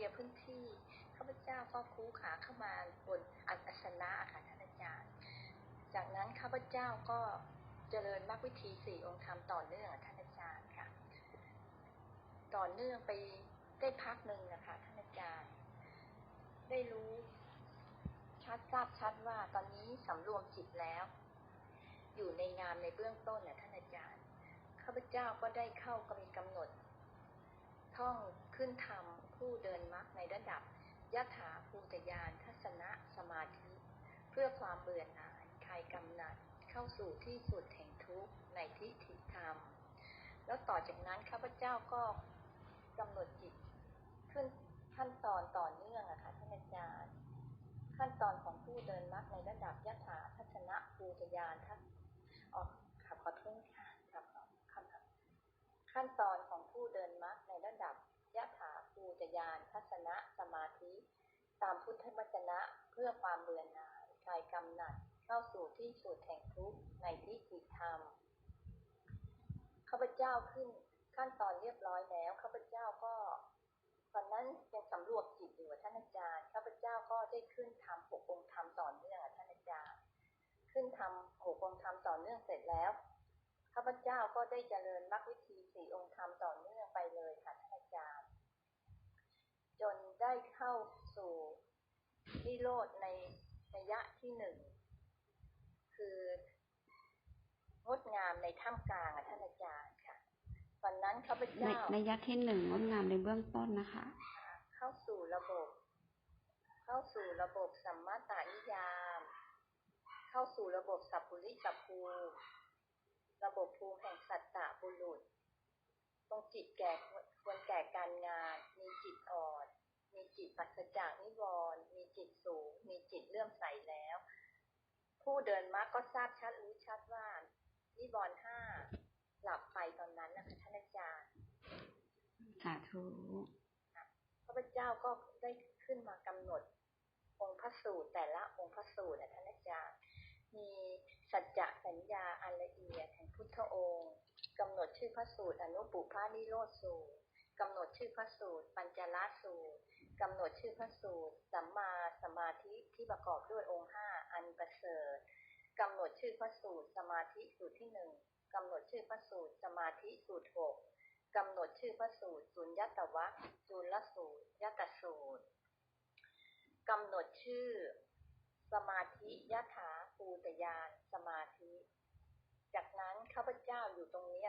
ลียร์พื้นที่ข้าพเจ้าก็คูขาเข้ามาบนอัสนะค่ะท่านอาจารย์ จากนั้นข้าพเจ้าก็เจริญมรรควิธีสี่องค์ธรรมต่อเนื่องท่านอาจารย์ค่ะ ต่อเนื่องไปได้พักหนึ่งนะคะท่านอาจารย์ ได้รู้ชัดทราบชัดว่าตอนนี้สำรวมจิตแล้ว อยู่ในงามในเบื้องต้นนะท่านอาจารย์ข้าพเจ้าก็ได้เข้ากมีกำหนดท่องขึ้นธรรม ผู้เดินมรรคในระดับยถาภูตยานทัศนะสมาธิ เพื่อความเบื่อหน่ายคลายกำหนัดเข้าสู่ที่สุดแห่งทุกข์ในทิฏฐิธรรม แล้วต่อจากนั้นข้าพเจ้าก็กำหนดจิตขึ้นขั้นตอนต่อเนื่องอะค่ะท่านอาจารย์ขั้นตอนของผู้เดินมรรคในระดับยถาทัศนะภูตยานทัศออกขับขอโทษค่ะขับคำขั้นตอนของผู้เดินมรรคในระดับยถาภูตยานทัศนะสมาธิ ตามพุทธวจนะเพื่อความเบื่อหน่ายคลายกำหนัดเข้าสู่ที่สุดแห่งทุกข์ในที่จิตธรรมข้าพเจ้าขึ้นขั้นตอนเรียบร้อยแล้วข้าพเจ้าก็ ตอนนั้นยังสำรวจจิตอยู่ท่านอาจารย์ข้าพเจ้าก็ได้ขึ้นทำหกองค์ธรรมต่อเนื่องท่านอาจารย์ ขึ้นทำหกองค์ธรรมต่อเนื่องเสร็จแล้วข้าพเจ้าก็ได้เจริญมรรควิธีสี่องค์ธรรมต่อเนื่องไปเลยค่ะท่านอาจารย์ จนได้เข้าสู่นิโรธในระยะที่หนึ่ง คืองดงามในถ้ำกลางท่านอาจารย์ค่ะตอนนั้นข้าพเจ้าในระยะที่หนึ่งงดงามในเบื้องต้นนะคะ เข้าสู่ระบบ เข้าสู่ระบบสัมมาตานิยาม เข้าสู่ระบบสัพพุริสัพภูระบบภูมิแห่งสัตตะบุรุษ ตรงจิตแก่ควรแก่การงาน มีจิตอ่อน มีจิตปัสจากนิวรณ์มีจิตสูง มีจิตเลื่อมใสแล้ว ผู้เดินมรรคก็ทราบชัดรู้ชัดว่านิวรณ์ห้าหลับไปตอนนั้นนะคะท่านอาจารย์สาธุพระพุทธเจ้าก็ได้ขึ้นมากำหนด องค์พระสูตรแต่ละองค์พระสูตรนะท่านอาจารย์มีสัจจะสัญญาอันละเอียดแห่งพุทธองค์ กำหนดชื่อพระสูตรอนุปุพานิโรธสูตรกำหนดชื่อพระสูตร ปัญจละสูตรกำหนดชื่อพระสูตร สัมมาสมาธิที่ประกอบด้วยองค์ห้าอันประเสริฐกำหนดชื่อพระสูตร สมาธิสูตรที่หนึ่งกำหนดชื่อพระสูตร สมาธิสูตรหกกำหนดชื่อพระสูตรสุญญตวัคจุลสูตรยตสูตรกำหนดชื่อ สมาธิยถาภูตยานสมาธิ จากนั้นข้าพเจ้าอยู่ตรงนี้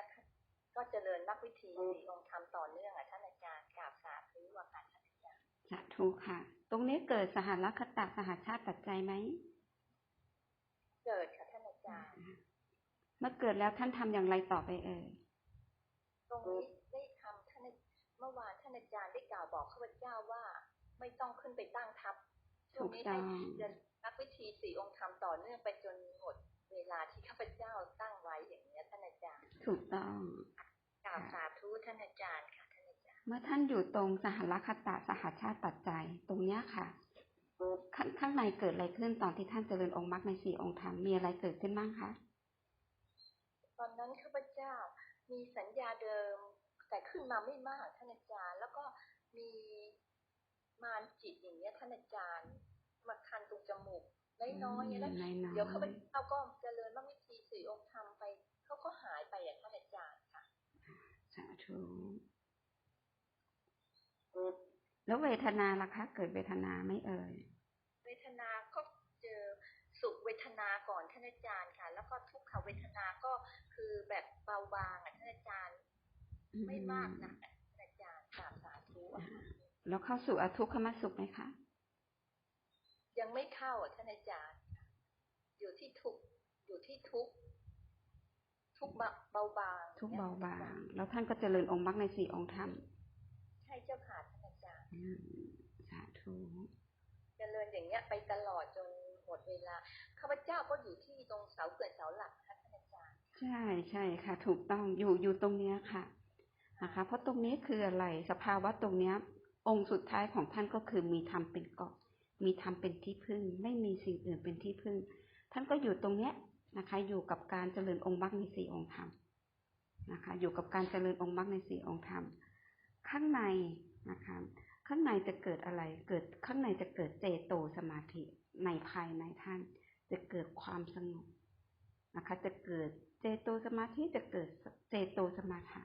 ก็เจริญนักวิธีลงทำต่อเนื่องอะท่านอาจารย์กราบสาธุว่าการท่านอาจารย์สาธุค่ะ ตรงนี้เกิดสหรัคตะสหชาติตัดใจไหมเกิดค่ะท่านอาจารย์เมื่อเกิดแล้วท่านทำอย่างไรต่อไปเอ่ยตรงนี้ได้ทำท่านเมื่อวานท่านอาจารย์ได้กล่าวบอกข้าพเจ้าว่า ไม่ต้องขึ้นไปตั้งทัพช่วงนี้ให้เดินนักวิธีสี่องค์ธรรมต่อเนื่องไปจนหมด เวลาที่ข้าพเจ้าตั้งไว้อย่างนี้ท่านอาจารย์ ถูกต้องกล่าวสาธุท่านอาจารย์ค่ะท่านอาจารย์ เมื่อท่านอยู่ตรงสหรัคตะสหชาติปัจจัย ตรงเนี้ยค่ะข้างในเกิดอะไรขึ้นตอนที่ท่านเจริญองค์มรรคในสี่องค์ธรรมมีอะไรเกิดขึ้นบ้างคะตอนนั้นข้าพเจ้ามีสัญญาเดิม แต่ขึ้นมาไม่มากท่านอาจารย์ แล้วก็มีมารจิตอย่างเนี้ยท่านอาจารย์มาคันตรงจมูก น้อยๆแล้วเดี๋ยวเขาไปเอาก็เจริญว่าวิธีสี่องค์ทำไปเขาก็หายไปอย่างท่านอาจารย์ค่ะสาธุแล้วเวทนาล่ะคะเกิดเวทนาไม่เอ่ยเวทนาก็เจอสุขเวทนาก่อนท่านอาจารย์ค่ะ แล้วก็ทุกขเวทนาก็คือแบบเบาบางอะท่านอาจารย์ ไม่มากนะท่านอาจารย์สาสาธุแล้วเข้าสู่อทุกขมสุขไหมคะ ยังไม่เข้าอะท่านอาจารย์ อยู่ที่ทุกอยู่ที่ทุกทุกเบาบาง ทุกเบาบาง แล้วท่านก็เจริญองค์มรรคในสี่องค์ธรรมใช่เจ้าค่ะท่านอาจารย์สาธุเจริญอย่างเงี้ย ไปตลอดจนหมดเวลาข้าพเจ้าก็อยู่ที่ตรงเสาเกิดเสาหลักค่ะท่านอาจารย์ ใช่ใช่ค่ะ ถูกต้องอยู่อยู่ตรงเนี้ยค่ะนะคะ เพราะตรงนี้คืออะไรสภาวะตรงเนี้ย องค์สุดท้ายของท่านก็คือมีธรรมเป็นเกาะ มีธรรมเป็นที่พึ่ง ไม่มีสิ่งอื่นเป็นที่พึ่ง ท่านก็อยู่ตรงเนี้ยนะคะ อยู่กับการเจริญองค์มรรคในสี่องค์ธรรมนะคะ อยู่กับการเจริญองค์มรรคในสี่องค์ธรรม ข้างในนะคะ ข้างในจะเกิดอะไร เกิดข้างในจะเกิดเจโตสมาธิในภายในท่าน จะเกิดความสงบนะคะ จะเกิดเจโตสมาธิจะเกิดเจโตสมาธิ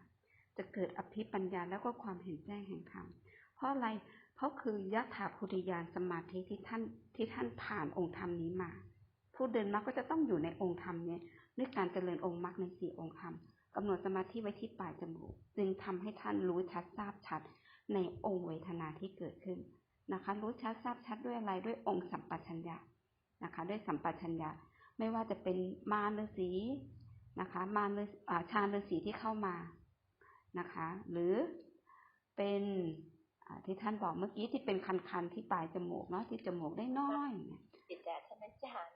จะเกิดอภิปัญญาแล้วก็ความเห็นแจ้งแห่งธรรม เพราะอะไร เพราะคือยะถาภูริยานสมาธิที่ท่านที่ท่านผ่านองค์ธรรมนี้มา ผู้เดินมรรคก็จะต้องอยู่ในองค์ธรรมนี้ด้วยการเจริญองค์มรรคในสี่องค์ธรรมกำหนดสมาธิไว้ที่ปลายจมูกจึงทำให้ท่านรู้ชัดทราบชัดในองค์เวทนาที่เกิดขึ้นนะคะ รู้ชัดทราบชัดด้วยอะไรด้วยองค์สัมปชัญญะนะคะ ด้วยสัมปชัญญะไม่ว่าจะเป็นมารฤาษีนะคะ มารฤาชาฤาษีที่เข้ามานะคะ หรือเป็น ที่ท่านบอกเมื่อกี้ที่เป็นคันๆที่ปลายจมูกเนาะที่จมูกได้น้อยเนี่ยติดแต่ท่านอาจารย์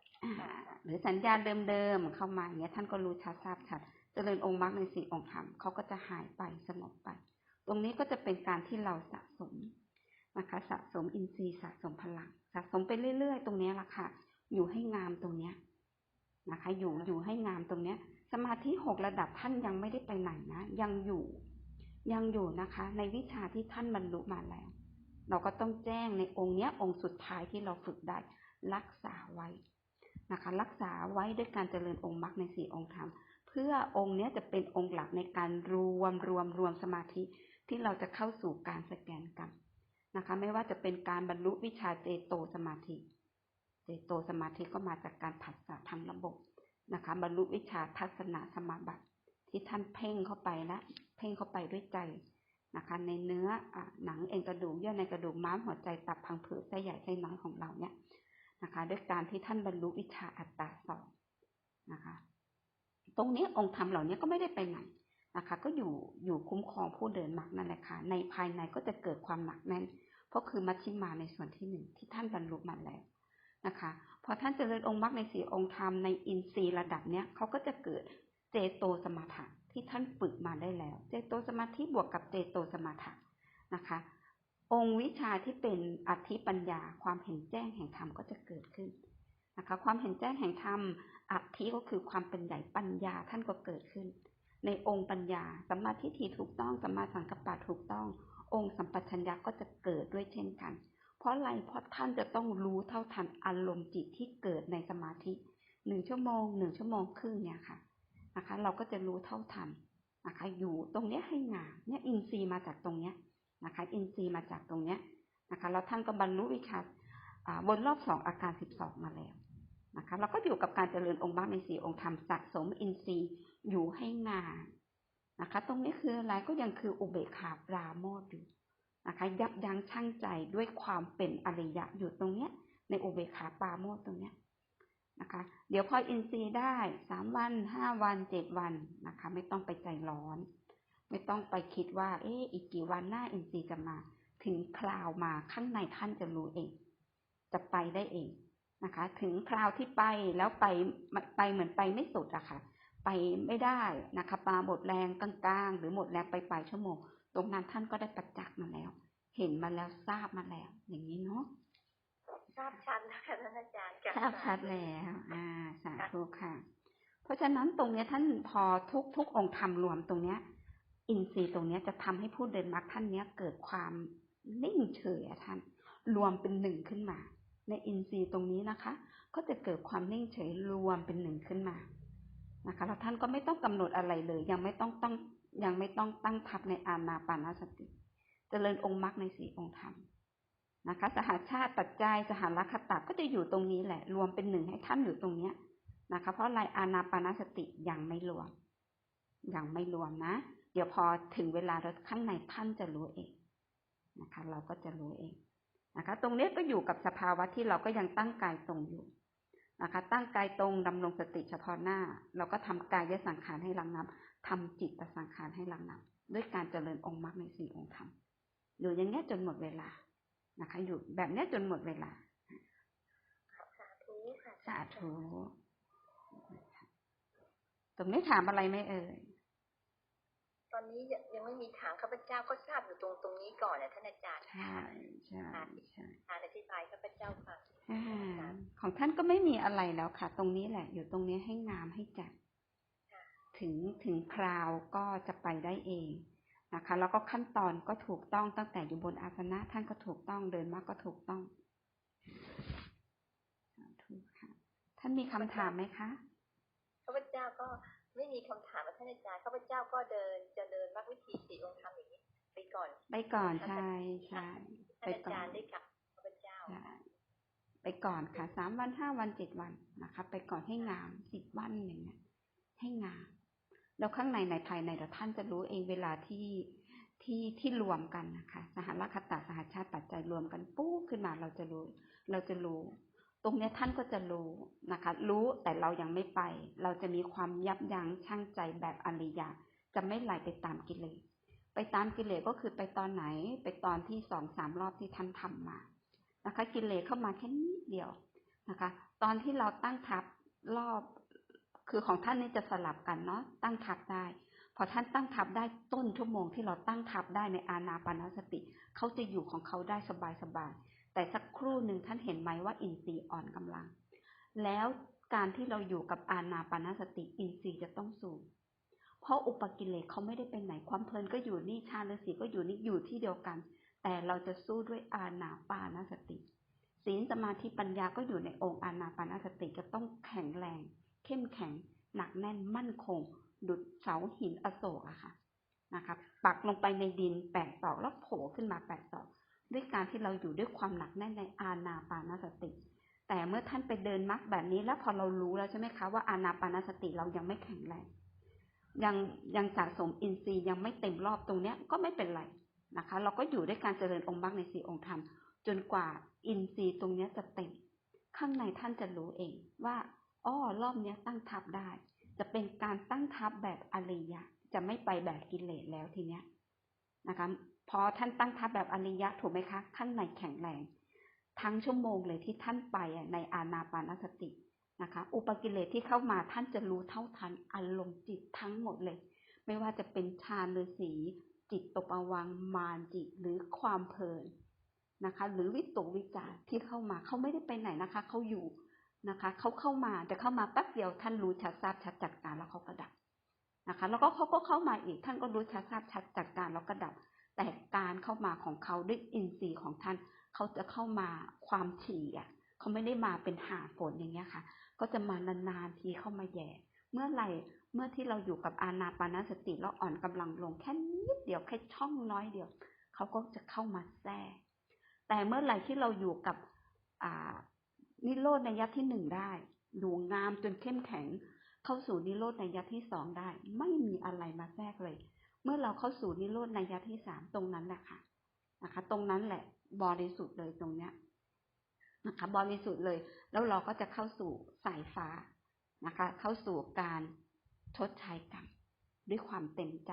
หรือสัญญาณเดิมๆเข้ามาอย่างเงี้ยท่านก็รู้ชัดทราบชัดเจริญองค์มรรคในสี่องค์ธรรมเขาก็จะหายไปสงบไป ตรงนี้ก็จะเป็นการที่เราสะสมนะคะ สะสมอินทรีย์สะสมพลัง สะสมไปเรื่อยๆ ตรงนี้แหละค่ะ อยู่ให้งามตรงเนี้ยนะคะ อยู่อยู่ให้งามตรงเนี้ย สมาธิหกระดับท่านยังไม่ได้ไปไหนนะยังอยู่ ยังอยู่นะคะ ในวิชาที่ท่านบรรลุมาแล้ว เราก็ต้องแจ้งในองค์เนี้ยองค์สุดท้ายที่เราฝึกได้ รักษาไว้นะคะ รักษาไว้ด้วยการเจริญองค์มรรคในสี่องค์ธรรมเพื่อองค์เนี้ยจะเป็นองค์หลักในการรวมรวมรวมสมาธิที่เราจะเข้าสู่การสแกนกรรมนะคะ ไม่ว่าจะเป็นการบรรลุวิชาเจโตสมาธิ เจโตสมาธิก็มาจากการผัสสะทางระบบนะคะ บรรลุวิชาทัศนสมาบัติ ที่ท่านเพ่งเข้าไปและเพ่งเข้าไปด้วยใจนะคะในเนื้ออหนังเอ็นกระดูกเยื่อในกระดูกม้ามหัวใจตับพังผืดไส้ใหญ่ไส้น้อยของเราเนี่ยนะคะด้วยการที่ท่านบรรลุวิชาอัตตาสองนะคะ ตรงนี้องค์ธรรมเหล่านี้ก็ไม่ได้ไปไหนนะคะ ก็อยู่อยู่คุ้มครองผู้เดินมรรคนั่นแหละค่ะ ในภายในก็จะเกิดความหนักแน่นเพราะคือมัชชิมาในส่วนที่หนึ่งที่ท่านบรรลุมาแล้วนะคะ พอท่านเจริญองค์มรรคในสี่องค์ธรรมในอินทรีย์ระดับเนี้ยเขาก็จะเกิด เจโตสมาธิที่ท่านฝึกมาได้แล้ว เจโตสมาธิบวกกับเจโตสมาธินะคะ องค์วิชาที่เป็นอธิปัญญาความเห็นแจ้งแห่งธรรมก็จะเกิดขึ้นนะคะ ความเห็นแจ้งแห่งธรรมอธิก็คือความเป็นใหญ่ปัญญาท่านก็เกิดขึ้น ในองค์ปัญญาสัมมาทิฏฐิถูกต้องสัมมาสังกัปปะถูกต้อง องค์สัมปชัญญะก็จะเกิดด้วยเช่นกัน เพราะอะไรเพราะท่านจะต้องรู้เท่าทันอารมณ์จิตที่เกิดในสมาธิหนึ่งชั่วโมงหนึ่งชั่วโมงครึ่งเนี่ยค่ะ นะคะ เราก็จะรู้เท่าทันนะคะ อยู่ตรงเนี้ยให้งามเนี่ยอินทรีย์มาจากตรงเนี้ยนะคะ อินทรีย์มาจากตรงเนี้ยนะคะ แล้วท่านก็บรรลุวิชาบนรอบสองอาการสิบสองมาแล้วนะคะเราก็อยู่กับการเจริญองค์บ้าในสี่องค์ธรรมสะสมอินทรีย์อยู่ให้งามนะคะ ตรงนี้คืออะไรก็ยังคืออุเบกขาปราโมทอยู่นะคะ ยับยั้งชั่งใจด้วยความเป็นอริยะอยู่ตรงเนี้ย ในอุเบกขาปราโมทตรงเนี้ย นะคะ เดี๋ยวพออินทรีได้สามวันห้าวันเจ็ดวันนะคะ ไม่ต้องไปใจร้อน ไม่ต้องไปคิดว่า เอ๊ะอีกกี่วันหน้าอินทรีจะมา ถึงคราวมาข้างในท่านจะรู้เอง จะไปได้เองนะคะ ถึงคราวที่ไปแล้วไปไปเหมือนไปไม่สุดอะค่ะ ไปไม่ได้นะคะปลาหมดแรงกลางๆ หรือหมดแรงไปปลายชั่วโมง ตรงนั้นท่านก็ได้ประจักษ์มาแล้ว เห็นมาแล้วทราบมาแล้ว อย่างนี้เนาะ ราบชัดแล้วค่ะท่านอาจารย์ทราบชัดแล้วอ่า สาธุค่ะ เพราะฉะนั้นตรงเนี้ยท่านพอทุกทุกองค์ธรรมรวมตรงเนี้ย อินทรีย์ตรงเนี้ยจะทำให้ผู้เดินมรรคท่านเนี้ยเกิดความนิ่งเฉยอะท่าน รวมเป็นหนึ่งขึ้นมา ในอินทรีย์ตรงนี้นะคะ ก็จะเกิดความนิ่งเฉยรวมเป็นหนึ่งขึ้นมานะคะแล้วท่านก็ไม่ต้องกำหนดอะไรเลย ยังไม่ต้องตั้งยังไม่ต้องตั้งทับในอานาปานสติจเจริญองค์มรรคในสี่องค์ธรรม นะคะ สหาชาติปัจจัยสหรัคตะก็จะอยู่ตรงนี้แหละ รวมเป็นหนึ่งให้ท่านอยู่ตรงเนี้ยนะคะ เพราะลายอานาปานสติยังไม่รวมยังไม่รวมนะ เดี๋ยวพอถึงเวลาเราข้างในท่านจะรู้เองนะคะ เราก็จะรู้เองนะคะ ตรงนี้ก็อยู่กับสภาวะที่เราก็ยังตั้งกายตรงอยู่นะคะ ตั้งกายตรงดำรงสติเฉพาะหน้า เราก็ทำกายสังขารให้ระงับทำจิตสังขารให้ระงับด้วยการเจริญองค์มรรคในสี่องค์ธรรมอยู่อย่างนี้จนหมดเวลา นะคะ อยู่แบบนี้จนหมดเวลา สาธุค่ะสาธุตรงนี้ถามอะไรไหมเอ่ยตอนนี้ยังยังไม่มีถามข้าพเจ้าก็ทราบอยู่ตรงตรงนี้ก่อนนะท่านอาจารย์ใช่ใช่ใช่อ่านอธิบายข้าพเจ้าฟังอ่าของท่านก็ไม่มีอะไรแล้วค่ะ ตรงนี้แหละ อยู่ตรงนี้ให้งามให้จัด ถึงถึงคราวก็จะไปได้เอง นะคะ แล้วก็ขั้นตอนก็ถูกต้องตั้งแต่อยู่บนอาสนะ ท่านก็ถูกต้องเดินมาก็ถูกต้องถูกค่ะ ท่านมีคำถามไหมคะข้าพเจ้าก็ไม่มีคำถามกับท่านอาจารย์ข้าพเจ้าก็เดินเจะเดินมรรควิธีสี่องค์ธรรมอย่างนี้ไปก่อน ไปก่อนใช่ใช่ท่านอาจารย์ได้กลับข้าพเจ้าใช่ไปก่อนค่ะสามวันห้าวันเจ็ดวันนะคะ ไปก่อนให้งามสิบวันอย่างเงี้ยให้งาม แล้วข้างในในภายในเดี๋ยวท่านจะรู้เองเวลาที่ที่ที่รวมกันนะคะ สหรัคตาสหชาติปัจจัยรวมกันปุ๊บขึ้นมาเราจะรู้ เราจะรู้ ตรงเนี้ยท่านก็จะรู้นะคะ รู้แต่เรายังไม่ไป เราจะมีความยับยั้งชั่งใจแบบอริยะ จะไม่ไหลไปตามกิเลสไปตามกิเลสก็คือไปตอนไหน ไปตอนที่สองสามรอบที่ท่านทำมานะคะ กิเลสเข้ามาแค่นิดเดียวนะคะ ตอนที่เราตั้งทับรอบ คือของท่านนี่จะสลับกันเนาะตั้งทับได้ พอท่านตั้งทับได้ต้นชั่วโมงที่เราตั้งทับได้ในอานาปานสติ เขาจะอยู่ของเขาได้สบายสบายๆแต่สักครู่หนึ่งท่านเห็นไหมว่าอินทรีย์อ่อนกำลัง แล้วการที่เราอยู่กับอานาปานสติอินทรีย์จะต้องสูง เพราะอุปกิเลสเขาไม่ได้ไปไหนความเพลินก็อยู่นี่ชาฤาษีก็อยู่นี่อยู่ที่เดียวกัน แต่เราจะสู้ด้วยอานาปานสติ ศีลสมาธิปัญญาก็อยู่ในองค์อานาปานสติจะต้องแข็งแรง เข้มแข็ง หนักแน่นมั่นคง ดุดเสาหินอโศกอะค่ะนะคะปักลงไปในดินแปดศอกแล้วโผล่ขึ้นมาแปดศอก ด้วยการที่เราอยู่ด้วยความหนักแน่นในอานาปานสติ แต่เมื่อท่านไปเดินมรรคแบบนี้แล้วพอเรารู้แล้วใช่ไหมคะว่าอานาปานสติเรายังไม่แข็งแรงยังยังสะสมอินทรีย์ยังไม่เต็มรอบตรงเนี้ยก็ไม่เป็นไรนะคะ เราก็อยู่ด้วยการเจริญองค์มรรคในสี่องค์ธรรมจนกว่าอินทรีย์ตรงเนี้ยจะเต็ม ข้างในท่านจะรู้เองว่า อ้อรอบนี้ตั้งทับได้ จะเป็นการตั้งทับแบบอริยะ จะไม่ไปแบบกิเลสแล้วทีเนี้ยนะคะ พอท่านตั้งทับแบบอริยะถูกไหมคะข้างในแข็งแรง ทั้งชั่วโมงเลยที่ท่านไปอะในอานาปานสตินะคะ อุปกิเลสที่เข้ามาท่านจะรู้เท่าทันอารมณ์จิตทั้งหมดเลย ไม่ว่าจะเป็นฌานฤาษีจิตตปวังมารจิตหรือความเพลินนะคะ หรือวิตกวิจารที่เข้ามาเขาไม่ได้ไปไหนนะคะเขาอยู่ นะคะเขาเข้ามาแต่เข้ามาแป๊บเดียวท่านรู้ชัดทราบชัดจัดการแล้วเขาก็ดับนะคะ แล้วก็เขาก็เข้ามาอีกท่านก็รู้ชัดทราบชัดจัดการแล้วก็ดับ แต่การเข้ามาของเขาด้วยอินทรีย์ของท่านเขาจะเข้ามาความถี่อะเขาไม่ได้มาเป็นหาฝนอย่างเงี้ยค่ะ ก็จะมานานๆทีเข้ามาแย่ เมื่อไหร่เมื่อที่เราอยู่กับอานาปานสติแล้วอ่อนกำลังลงแค่นิดเดียวแค่ช่องน้อยเดียวเขาก็จะเข้ามาแทรกแต่เมื่อไหร่ที่เราอยู่กับอ่า นิโรธในยัที่หนึ่งได้ดูงามจนเข้มแข็ง เข้าสู่นิโรธในยัที่สองได้ ไม่มีอะไรมาแทรกเลย เมื่อเราเข้าสู่นิโรธในยัที่สามตรงนั้นแหละค่ะนะคะ ตรงนั้นแหละบริสุทธิ์เลยตรงเนี้ยนะคะบริสุทธิ์เลย แล้วเราก็จะเข้าสู่สายฟ้านะคะ เข้าสู่การชดใช้กรรมด้วยความเต็มใจ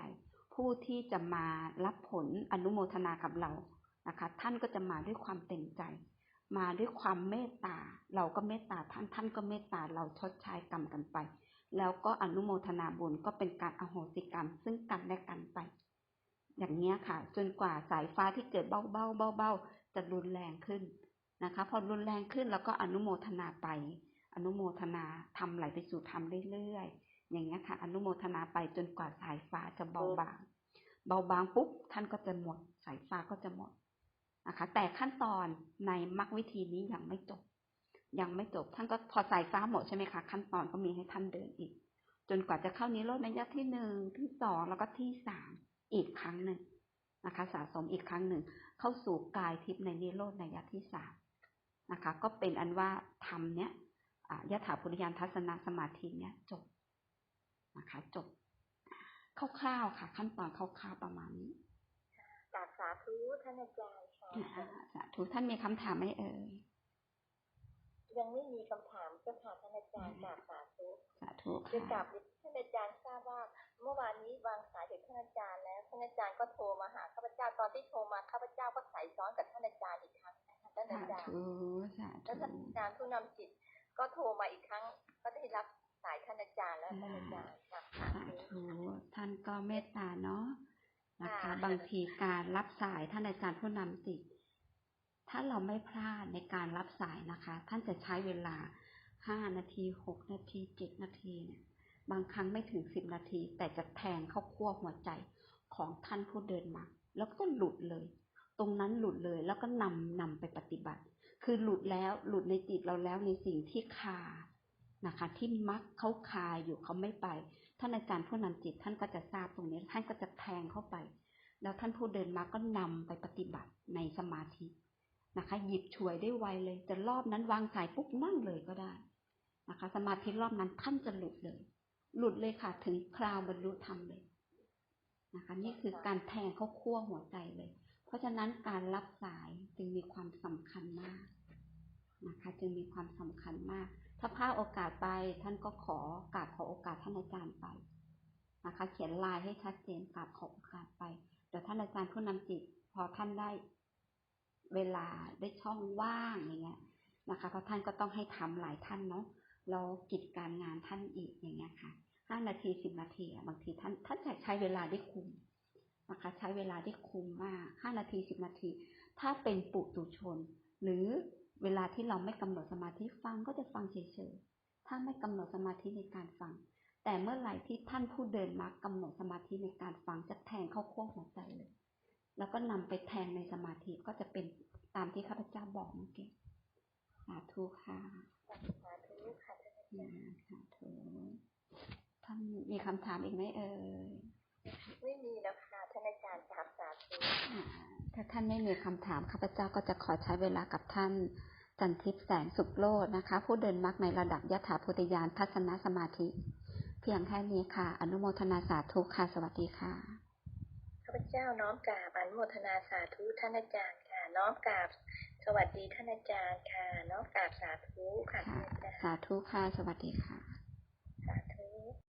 ผู้ที่จะมารับผลอนุโมทนากับเรานะคะ ท่านก็จะมาด้วยความเต็มใจ มาด้วยความเมตตา เราก็เมตตาท่านท่านก็เมตตาเราชดใช้กรรมกันไป แล้วก็อนุโมทนาบุญก็เป็นการอโหสิกรรม ซึ่งกันและกันไป อย่างนี้ค่ะ จนกว่าสายฟ้าที่เกิดเบ้าเบ้าเบ้าเบ้าจะรุนแรงขึ้นนะคะ พอรุนแรงขึ้นแล้วก็อนุโมทนาไป อนุโมทนาทำไหลไปสู่ธรรมเรื่อยๆอย่างนี้ค่ะ อนุโมทนาไปจนกว่าสายฟ้าจะเบาบาง เบาบางปุ๊บท่านก็จะหมด สายฟ้าก็จะหมด นะคะ แต่ขั้นตอนในมรรควิธีนี้ยังไม่จบ ยังไม่จบ ท่านก็พอสายฟ้าหมดใช่ไหมคะ ขั้นตอนก็มีให้ท่านเดินอีก จนกว่าจะเข้านิโรธในยะที่หนึ่งที่สองแล้วก็ที่สามอีกครั้งหนึ่งนะคะ สะสมอีกครั้งหนึ่ง เข้าสู่กายทิพย์ในนิโรธในยะที่สามนะคะ ก็เป็นอันว่าธรรมเนี้ยยถาพุทธยานทัศนสมาธิเนี้ยจบนะคะจบคร่าวๆค่ะ ขั้นตอนคร่าวๆประมาณนี้ สาธุท่านอาจารย์ค่ะอ่าสาธุท่านมีคำถามไหมเอ่ยยังไม่มีคำถามเจ้าค่ะท่านอาจารย์กราบสาธุสาธุจะกราค่ะบท่านอาจารย์ทราบว่า เมื่อวานนี้วางสายจากท่านอาจารย์แล้วท่านอาจารย์ก็โทรมาหาข้าพเจ้าตอนที่โทรมาข้าพเจ้าก็สายซ้อนกับท่านอาจารย์อีกครั้งนะคะท่านอาสาจารย์ธุสาแล้วธุท่านอาจารย์ผู้นำจิต ก็โทรมาอีกครั้ง ก็ได้รับสายท่านอาจารย์แล้วท่านอาจารย์ค่ะสาธุท่านก็เมตตาเนาะ นะคะค่ะบางทีการรับสายท่านอาจารย์ผู้นำจิตถ้าเราไม่พลาดในการรับสายนะคะ ท่านจะใช้เวลาห้านาทีหกนาทีเจ็ดนาทีเนี่ย บางครั้งไม่ถึงสิบนาที แต่จะแทงเข้าขั้วหัวใจของท่านผู้เดินมาแล้วก็หลุดเลย ตรงนั้นหลุดเลยแล้วก็นำนำไปปฏิบัติ คือหลุดแล้วหลุดในจิตเราแล้วในสิ่งที่คานะคะ ที่มักเขาคาอยู่เขาไม่ไป ท่านอาจารย์ผู้นำจิตท่านก็จะทราบตรงนี้ ท่านก็จะแทงเข้าไป แล้วท่านผู้เดินมาก็นำไปปฏิบัติในสมาธินะคะ หยิบฉวยได้ไวเลย จะรอบนั้นวางสายปุ๊บนั่งเลยก็ได้นะคะ สมาธิรอบนั้นท่านจะหลุดเลย หลุดเลยค่ะ ถึงคราวบรรลุธรรมเลยนะคะ นี่คือการแทงเข้าขั้วหัวใจเลย เพราะฉะนั้นการรับสายจึงมีความสำคัญมากนะคะ จึงมีความสำคัญมาก ถ้าพลาดโอกาสไปท่านก็ขอกราบขอโอกาสท่านอาจารย์ไปนะคะ เขียนลายให้ชัดเจนกราบขอโอกาสไปเดี๋ยวท่านอาจารย์ผู้นำจิต พอท่านได้เวลาได้ช่องว่างอย่างเงี้ยนะคะเพราะท่านก็ต้องให้ทำหลายท่านเนาะเรากิจการงานท่านอีกอย่างเงี้ยค่ะห้านาทีสิบนาทีบางทีท่านท่านจะใช้เวลาได้คุ้มนะคะ ใช้เวลาได้คุ้มมากห้านาทีสิบนาที ถ้าเป็นปุตุชน หรือ เวลาที่เราไม่กำหนดสมาธิฟังก็จะฟังเฉยๆ ถ้าไม่กำหนดสมาธิในการฟัง แต่เมื่อไหร่ที่ท่านผู้เดินมากำหนดสมาธิในการฟังจะแทงเข้าขั้วหัวใจเลย แล้วก็นำไปแทงในสมาธิก็จะเป็นตามที่ข้าพเจ้าบอกเมื่อกี้สาธุค่ะสาธุค่ะสาธุท่านมีคำถามอีกไหมเอ่ยไม่มีแล้วค่ะท่านอาจารย์กราบสาธุ ถ้าท่านไม่มีคำถามข้าพเจ้าก็จะขอใช้เวลากับท่าน จันทิพย์แสงสุขโลดนะคะ ผู้เดินมรรคในระดับยถาพุทธญาณทัศนสมาธิ เพียงแค่นี้ค่ะ อนุโมทนาสาธุค่ะ สวัสดีค่ะข้าพเจ้าน้อมกราบอนุโมทนาสาธุท่านอาจารย์ค่ะ น้อมกราบสวัสดีท่านอาจารย์ค่ะ น้อมกราบสาธุค่ะท่านอาจารย์สาธุค่ะ สวัสดีค่ะ